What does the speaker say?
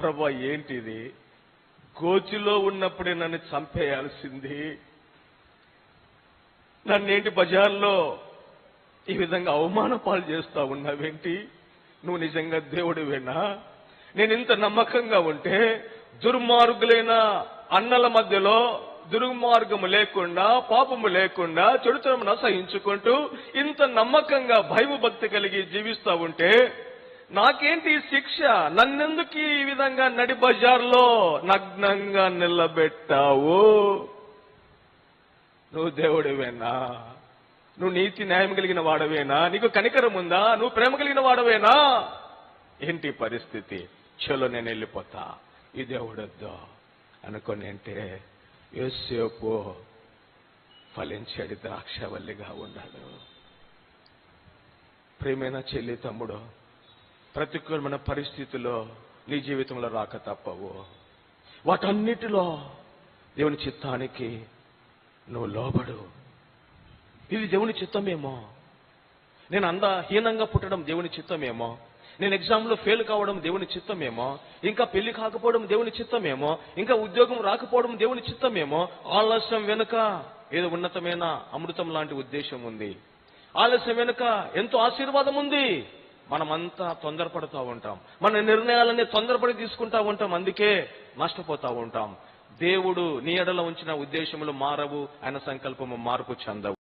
ప్రభా ఏంటిది? గోచిలో ఉన్నప్పుడే నన్ను చంపేయాల్సింది. నన్నేంటి బజార్లో ఈ విధంగా అవమాన పాలు చేస్తా ఉన్నావేంటి? నువ్వు నిజంగా దేవుడివేనా? నేను ఇంత నమ్మకంగా ఉంటే దుర్మార్గులైన అన్నల మధ్యలో దుర్మార్గము లేకుండా పాపము లేకుండా చెడుతనమును అసహించుకుంటూ ఇంత నమ్మకంగా భయము భక్తి కలిగి జీవిస్తా ఉంటే నాకేంటి శిక్ష? నన్నెందుకు ఈ విధంగా నడి బజార్లో నగ్నంగా నిలబెట్టావు? నువ్వు దేవుడివేనా? నువ్వు నీతి న్యాయం కలిగిన వాడవేనా? నీకు కనికరం ఉందా? నువ్వు ప్రేమ కలిగిన వాడవేనా? ఏంటి పరిస్థితి? చలో నేను వెళ్ళిపోతా. ఈ దేవుడొద్దు. అనుకొని అంటే యోసేపు ఫలించాడు ద్రాక్షవల్లిగా ఉన్నాడు ప్రేమైన చెల్లి తమ్ముడు? ప్రతికూలమైన పరిస్థితుల్లో నీ జీవితంలో రాక తప్పవు. వాటన్నిటిలో దేవుని చిత్తానికి నువ్వు లోబడు. ఇది దేవుని చిత్తమేమో. నేను అందహీనంగా పుట్టడం దేవుని చిత్తమేమో. నేను ఎగ్జామ్లో ఫెయిల్ కావడం దేవుని చిత్తమేమో. ఇంకా పెళ్ళి కాకపోవడం దేవుని చిత్తమేమో. ఇంకా ఉద్యోగం రాకపోవడం దేవుని చిత్తమేమో. ఆలస్యం వెనుక ఏదో ఉన్నతమైన అమృతం లాంటి ఉద్దేశం ఉంది. ఆలస్యం వెనుక ఎంతో ఆశీర్వాదం ఉంది. మనమంతా తొందరపడుతూ ఉంటాం. మన నిర్ణయాలన్నీ తొందరపడి తీసుకుంటా ఉంటాం. అందుకే నష్టపోతూ ఉంటాం. దేవుడు నీ ఎడల ఉంచిన ఉద్దేశములు మారవు ఆయన సంకల్పము మార్పు చెందవు.